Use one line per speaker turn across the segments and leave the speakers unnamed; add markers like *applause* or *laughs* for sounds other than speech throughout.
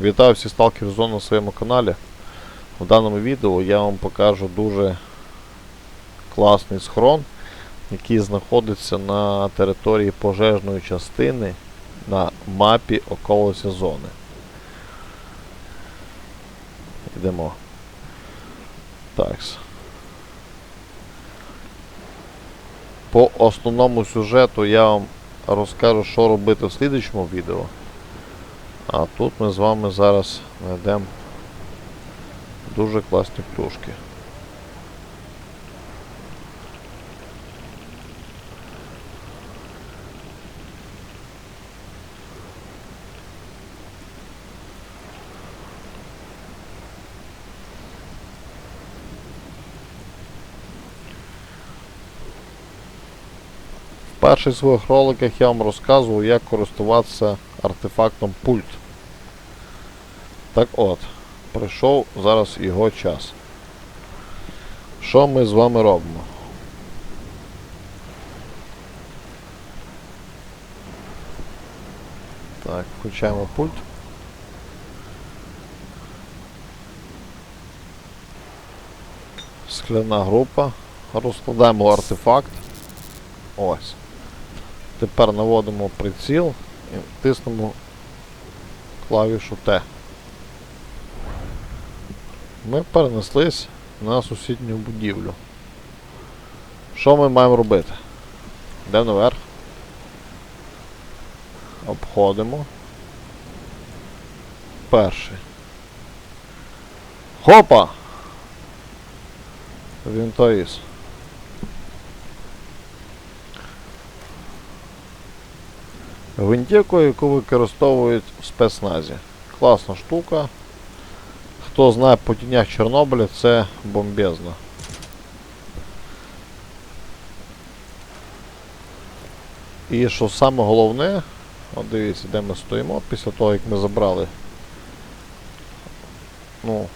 Вітаю всіх сталкерів зон на своєму каналі. В даному відео я вам покажу дуже класний схрон, який знаходиться на території пожежної частини на мапі околиці зони. Йдемо. Такс. По основному сюжету я вам розкажу, що робити в слідчому відео. А тут ми з вами зараз знайдемо дуже класні плюшки. В перших своїх роликах я вам розказував, як користуватися артефактом пульт. Так от, прийшов зараз його час. Що ми з вами робимо? Так, включаємо пульт. Скляна група. Розкладаємо артефакт. Ось. Тепер наводимо приціл і тиснемо клавішу Т. Ми перенеслись на сусідню будівлю. Що ми маємо робити? Йдемо наверх. Обходимо. Перший. Хопа! Вінтоїс. Гвинтівку, яку використовують в спецназі. Класна штука. Хто знає по тінях Чорнобиля, це бомбезно. І що саме головне, от дивіться, де ми стоїмо після того, як ми забрали. Ну,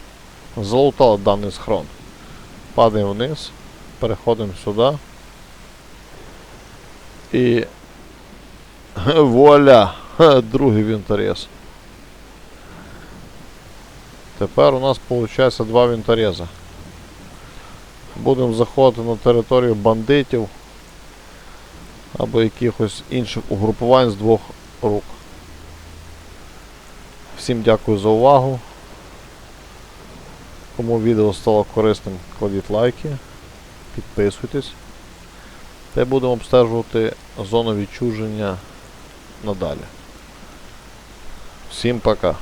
залутали даний схрон. Падаємо вниз, переходимо сюди. І *laughs* вуаля! Другий вінторез. Тепер у нас виходить два вінтореза. Будемо заходити на територію бандитів або якихось інших угрупувань з двох рук. Всім дякую за увагу. Кому відео стало корисним, кладіть лайки, підписуйтесь. Та будемо обстежувати зону відчуження надалі. Всім пока.